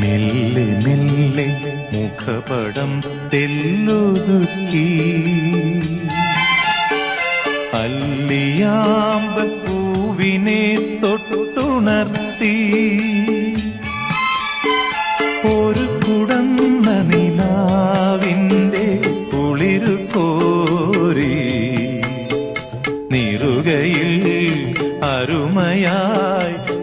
മെല്ലെ മെല്ലെ മുഖപടം തെല്ലുതുക്കി. അല്ലിയാമ്പൽ പൂവിനെ തൊട്ടുണർത്തി. ഒരു കുടന്ന നിലാവിന്റെ കുളിരു കോരി. നിറുകയിൽ അരുമയായി